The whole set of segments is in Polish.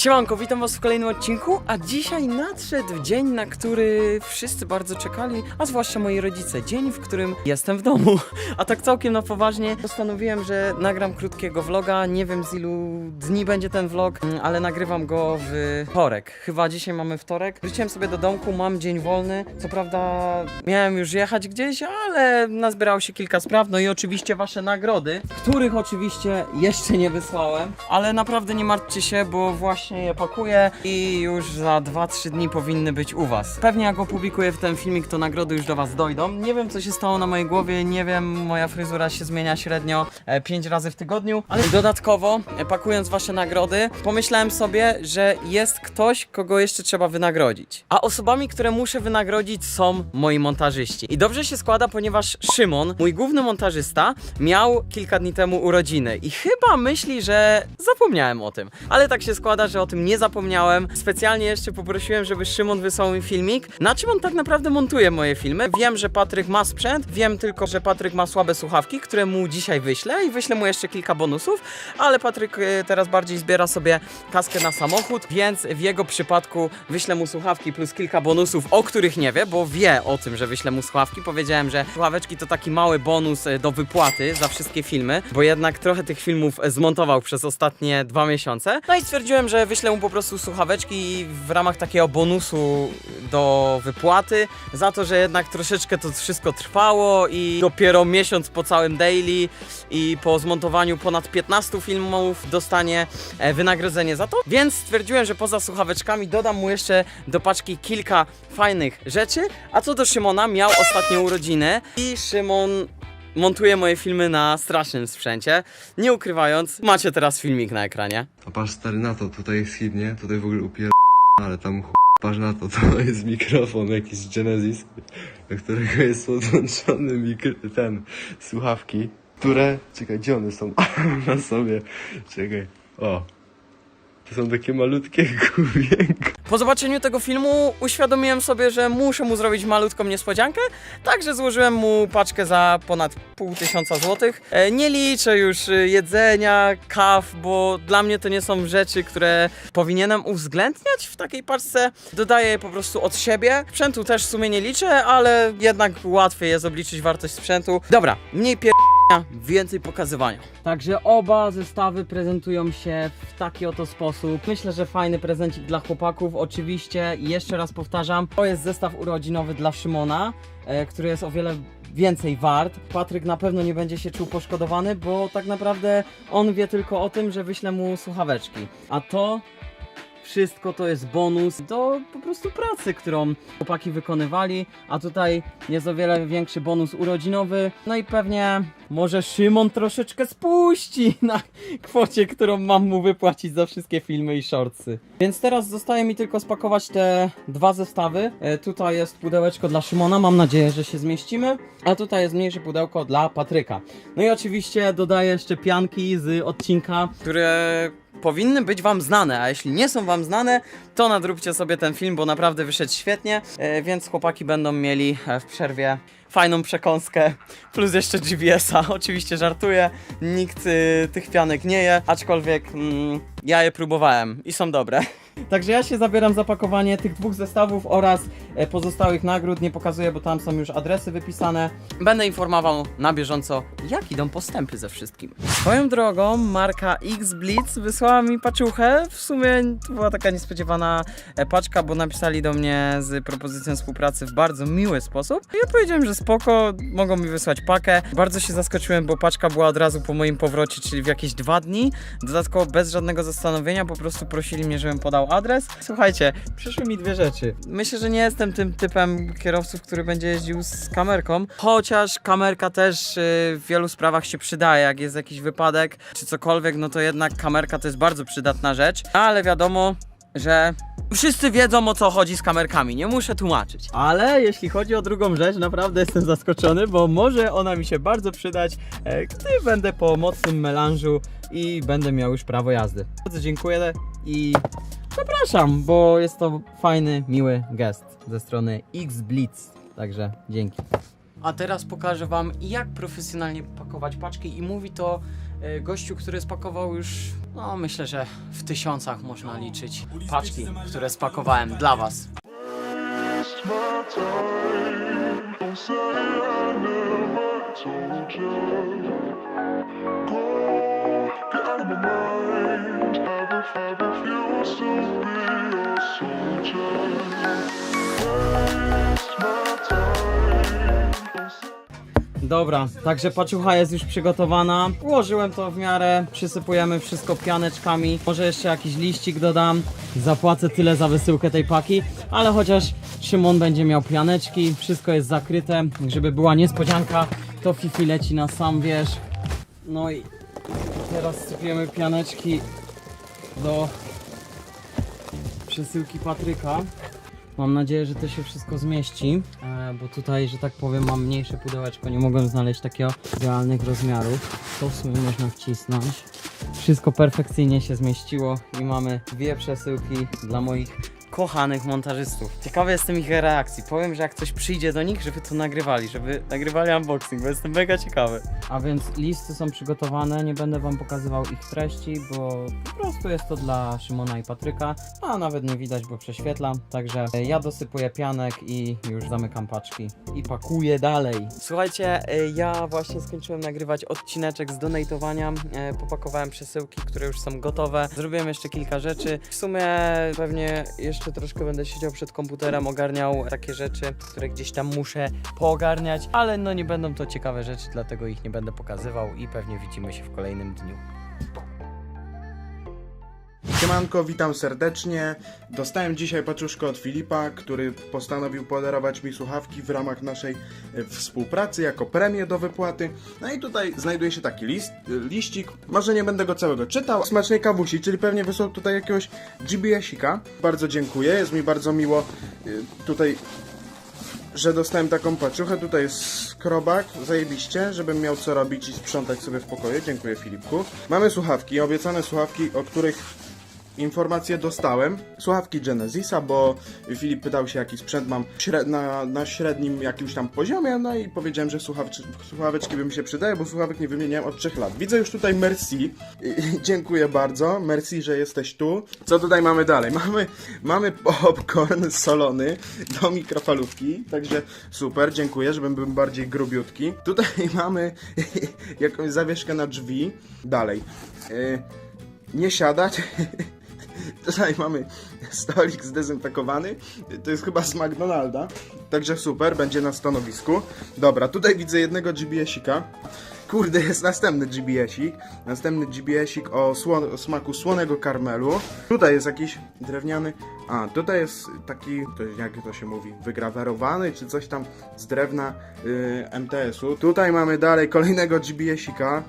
Siemanko, witam was w kolejnym odcinku, a dzisiaj nadszedł dzień, na który wszyscy bardzo czekali, a zwłaszcza moi rodzice. Dzień, w którym jestem w domu. A tak całkiem na poważnie postanowiłem, że nagram krótkiego vloga. Nie wiem z ilu dni będzie ten vlog, mm, ale nagrywam go w wtorek. Chyba dzisiaj mamy wtorek. Wróciłem sobie do domku, mam dzień wolny. Co prawda miałem już jechać gdzieś, ale nazbierało się kilka spraw. No i oczywiście wasze nagrody, których oczywiście jeszcze nie wysłałem, ale naprawdę nie martwcie się, bo właśnie je pakuję i już za 2-3 dni powinny być u was. Pewnie jak opublikuję w ten filmik, to nagrody już do was dojdą. Nie wiem co się stało na mojej głowie, nie wiem, moja fryzura się zmienia średnio 5 razy w tygodniu, ale dodatkowo e, pakując wasze nagrody, pomyślałem sobie, że jest ktoś, kogo jeszcze trzeba wynagrodzić. A osobami, które muszę wynagrodzić są moi montażyści. I dobrze się składa, ponieważ Szymon, mój główny montażysta, miał kilka dni temu urodziny i chyba myśli, że zapomniałem o tym. Ale tak się składa, że o tym nie zapomniałem. Specjalnie jeszcze poprosiłem, żeby Szymon wysłał mi filmik, na czym on tak naprawdę montuje moje filmy. Wiem, że Patryk ma sprzęt, wiem tylko, że Patryk ma słabe słuchawki, które mu dzisiaj wyślę i wyślę mu jeszcze kilka bonusów, ale Patryk e, teraz bardziej zbiera sobie kaskę na samochód, więc w jego przypadku wyślę mu słuchawki plus kilka bonusów, o których nie wie, bo wie o tym, że wyślę mu słuchawki. Powiedziałem, że słuchaweczki to taki mały bonus e, do wypłaty za wszystkie filmy, bo jednak trochę tych filmów zmontował przez ostatnie dwa miesiące. No i stwierdziłem, że wyślę mu po prostu słuchaweczki w ramach takiego bonusu do wypłaty, za to, że jednak troszeczkę to wszystko trwało i dopiero miesiąc po całym daily i po zmontowaniu ponad 15 filmów dostanie e, wynagrodzenie za to. Więc stwierdziłem, że poza słuchaweczkami dodam mu jeszcze do paczki kilka fajnych rzeczy. A co do Szymona, miał ostatnio urodziny i Szymon montuje moje filmy na strasznym sprzęcie. Nie ukrywając, macie teraz filmik na ekranie. A patrz stary na to, tutaj jest hit, nie? Tutaj w ogóle upier... ale tam ch... Patrz na to, to jest mikrofon jakiś Genesis, do którego jest podłączony mikro... ten, słuchawki, które... Czekaj, gdzie one są? na sobie, czekaj, o. To są takie malutkie główienko. Po zobaczeniu tego filmu uświadomiłem sobie, że muszę mu zrobić malutką niespodziankę, także złożyłem mu paczkę za ponad pół tysiąca złotych. E, Nie liczę już e, jedzenia, kaw, bo dla mnie to nie są rzeczy, które powinienem uwzględniać w takiej paczce. Dodaję po prostu od siebie. Sprzętu też w sumie nie liczę, ale jednak łatwiej jest obliczyć wartość sprzętu. Dobra, mniej pier... Więcej pokazywania. Także oba zestawy prezentują się w taki oto sposób. Myślę, że fajny prezencik dla chłopaków. Oczywiście, jeszcze raz powtarzam, to jest zestaw urodzinowy dla Szymona, e, który jest o wiele więcej wart. Patryk na pewno nie będzie się czuł poszkodowany, bo tak naprawdę on wie tylko o tym, że wyślę mu słuchaweczki. A to wszystko to jest bonus do po prostu pracy, którą chłopaki wykonywali, a tutaj jest o wiele większy bonus urodzinowy. No i pewnie może Szymon troszeczkę spuści na kwocie, którą mam mu wypłacić za wszystkie filmy i shortsy. Więc teraz zostaje mi tylko spakować te dwa zestawy. E, tutaj jest pudełeczko dla Szymona, mam nadzieję, że się zmieścimy. A tutaj jest mniejsze pudełko dla Patryka. No i oczywiście dodaję jeszcze pianki z odcinka, które powinny być Wam znane, a jeśli nie są Wam znane, to nadróbcie sobie ten film, bo naprawdę wyszedł świetnie, e, więc chłopaki będą mieli e, w przerwie fajną przekąskę, plus jeszcze GBS-a. Oczywiście żartuję, nikt y, tych pianek nie je, aczkolwiek mm, ja je próbowałem i są dobre. Także ja się zabieram za pakowanie tych dwóch zestawów oraz e, pozostałych nagród. Nie pokazuję, bo tam są już adresy wypisane. Będę informował na bieżąco, jak idą postępy ze wszystkim. Swoją drogą, marka X Blitz wysłała mi paczuchę. W sumie to była taka niespodziewana e, paczka, bo napisali do mnie z propozycją współpracy w bardzo miły sposób. I ja powiedziałem, że spoko, mogą mi wysłać pakę. Bardzo się zaskoczyłem, bo paczka była od razu po moim powrocie, czyli w jakieś dwa dni. Dodatkowo bez żadnego zastanowienia, po prostu prosili mnie, żebym podał adres. Słuchajcie, przyszły mi dwie rzeczy. Myślę, że nie jestem tym typem kierowców, który będzie jeździł z kamerką, chociaż kamerka też y, w wielu sprawach się przydaje, jak jest jakiś wypadek czy cokolwiek, no to jednak kamerka to jest bardzo przydatna rzecz, ale wiadomo, że wszyscy wiedzą o co chodzi z kamerkami, nie muszę tłumaczyć. Ale jeśli chodzi o drugą rzecz, naprawdę jestem zaskoczony, bo może ona mi się bardzo przydać, e, gdy będę po mocnym melanżu i będę miał już prawo jazdy. Bardzo dziękuję i zapraszam, bo jest to fajny, miły gest ze strony X Blitz. Także dzięki. A teraz pokażę Wam, jak profesjonalnie pakować paczki i mówi to e, gościu, który spakował już No, myślę, że w tysiącach można liczyć paczki, które spakowałem dla Was. Dobra, także paczucha jest już przygotowana. Ułożyłem to w miarę, przysypujemy wszystko pianeczkami. Może jeszcze jakiś liścik dodam. Zapłacę tyle za wysyłkę tej paki, ale chociaż Szymon będzie miał pianeczki, wszystko jest zakryte, żeby była niespodzianka, to Fifi leci na sam wierzch. No i teraz sypiemy pianeczki do przesyłki Patryka. Mam nadzieję, że to się wszystko zmieści, e, bo tutaj, że tak powiem, mam mniejsze pudełeczko. Nie mogłem znaleźć takiego idealnych rozmiarów. To w sumie można wcisnąć. Wszystko perfekcyjnie się zmieściło i mamy dwie przesyłki dla moich kochanych montażystów. Ciekawy jestem ich reakcji. Powiem, że jak coś przyjdzie do nich, żeby to nagrywali, żeby nagrywali unboxing, bo jestem mega ciekawy. A więc listy są przygotowane, nie będę wam pokazywał ich treści, bo po prostu jest to dla Szymona i Patryka, a nawet nie widać, bo prześwietlam. Także ja dosypuję pianek i już zamykam paczki i pakuję dalej. Słuchajcie, e, ja właśnie skończyłem nagrywać odcineczek z donatowania. E, Popakowałem przesyłki, które już są gotowe. Zrobiłem jeszcze kilka rzeczy. W sumie pewnie jeszcze troszkę będę siedział przed komputerem, ogarniał takie rzeczy, które gdzieś tam muszę poogarniać, ale no nie będą to ciekawe rzeczy, dlatego ich nie będę pokazywał i pewnie widzimy się w kolejnym dniu. Siemanko, witam serdecznie. Dostałem dzisiaj paczuszkę od Filipa, który postanowił podarować mi słuchawki w ramach naszej e, współpracy jako premię do wypłaty. No i tutaj znajduje się taki list, e, liścik. Może nie będę go całego czytał. Smacznej kawusi, czyli pewnie wysłał tutaj jakiegoś GBS-ika. Bardzo dziękuję, jest mi bardzo miło e, tutaj że dostałem taką paczuchę. Tutaj jest skrobak, zajebiście, żebym miał co robić i sprzątać sobie w pokoju. Dziękuję Filipku. Mamy słuchawki, obiecane słuchawki, o których informacje dostałem. Słuchawki Genesisa, bo Filip pytał się jaki sprzęt mam śre- na, na średnim jakimś tam poziomie, no i powiedziałem, że słuchawczy- słuchaweczki by mi się przydały, bo słuchawek nie wymieniałem od 3 lat. Widzę już tutaj Merci. Dziękuję bardzo. Merci, że jesteś tu. Co tutaj mamy dalej? Mamy, mamy popcorn solony do mikrofalówki, także super, dziękuję, żebym był bardziej grubiutki. Tutaj mamy jakąś zawieszkę na drzwi. Dalej. Yy, nie siadać. Tutaj mamy stolik zdezynfekowany. To jest chyba z McDonalda. Także super, będzie na stanowisku. Dobra, tutaj widzę jednego GBS-ika. Kurde, jest następny GBS-ik. Następny GBS-ik o, o smaku słonego karmelu. Tutaj jest jakiś drewniany. A, tutaj jest taki, to jak to się mówi, wygrawerowany, czy coś tam z drewna y, MTS-u. Tutaj mamy dalej kolejnego GBS-ika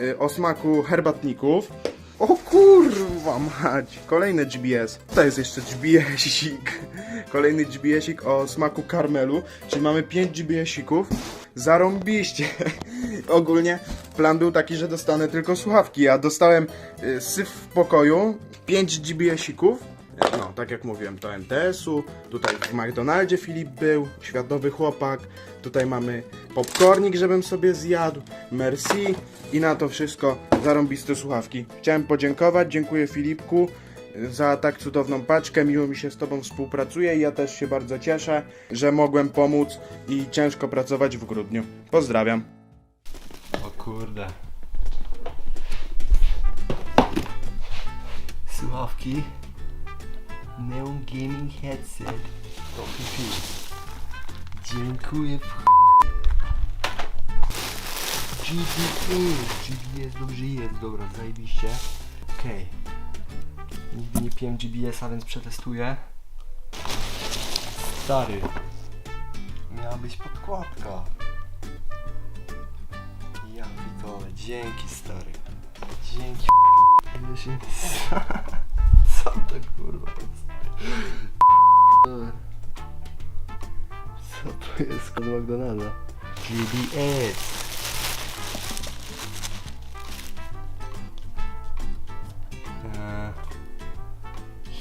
y, o smaku herbatników. O kurwa mać! Kolejny GBS. To jest jeszcze GBS-ik. Kolejny GBS-ik o smaku karmelu. Czyli mamy 5 GBS-ików. Zarąbiście. Ogólnie plan był taki, że dostanę tylko słuchawki. Ja dostałem y, syf w pokoju, 5 GBS-ików. No, tak jak mówiłem, to MTS-u. Tutaj w McDonaldzie Filip był, światowy chłopak. Tutaj mamy popcornik, żebym sobie zjadł. Merci. I na to wszystko zarąbiste słuchawki. Chciałem podziękować, dziękuję Filipku za tak cudowną paczkę. Miło mi się z Tobą współpracuje i ja też się bardzo cieszę, że mogłem pomóc i ciężko pracować w grudniu. Pozdrawiam. O kurde. Słuchawki. Neon Gaming Headset. To pipi. Dziękuję w ch... GBS. Dobrze jest, dobra, zajebiście. Okej. Nigdy nie piłem GBS-a, więc przetestuję. Stary. Miała być podkładka. Ja pitole, dzięki stary. Dzięki Ile się to jest z McDonalda? GBS Eee,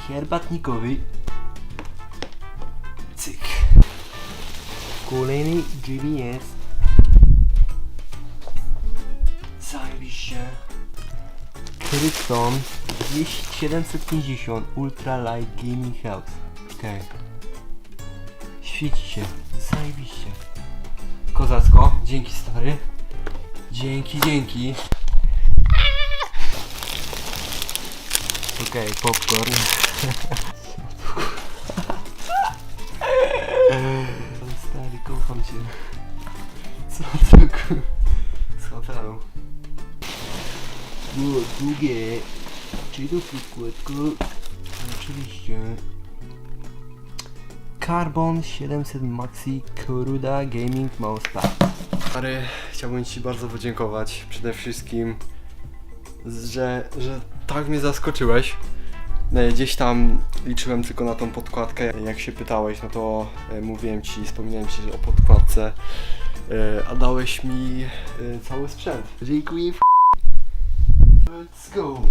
Herbatnikowy Cyk Kolejny GBS Zajebiście. Krypton 750 Ultra Light Gaming House. Okej. Świeci się. Zajebiście. Kozacko. Dzięki stary. Dzięki, dzięki. Okej, popcorn. Stary, kocham cię. Co to. Z hotelu. Było długie. Czyli to krótko. Oczywiście. Carbon 700 Maxi Koruda Gaming Mousepad. Stary, chciałbym Ci bardzo podziękować. Przede wszystkim, że, że tak mnie zaskoczyłeś. No, Gdzieś tam liczyłem tylko na tą podkładkę. Jak się pytałeś, no to e, mówiłem Ci, wspomniałem Ci o podkładce, e, a dałeś mi e, cały sprzęt. Dziękuję. Let's go.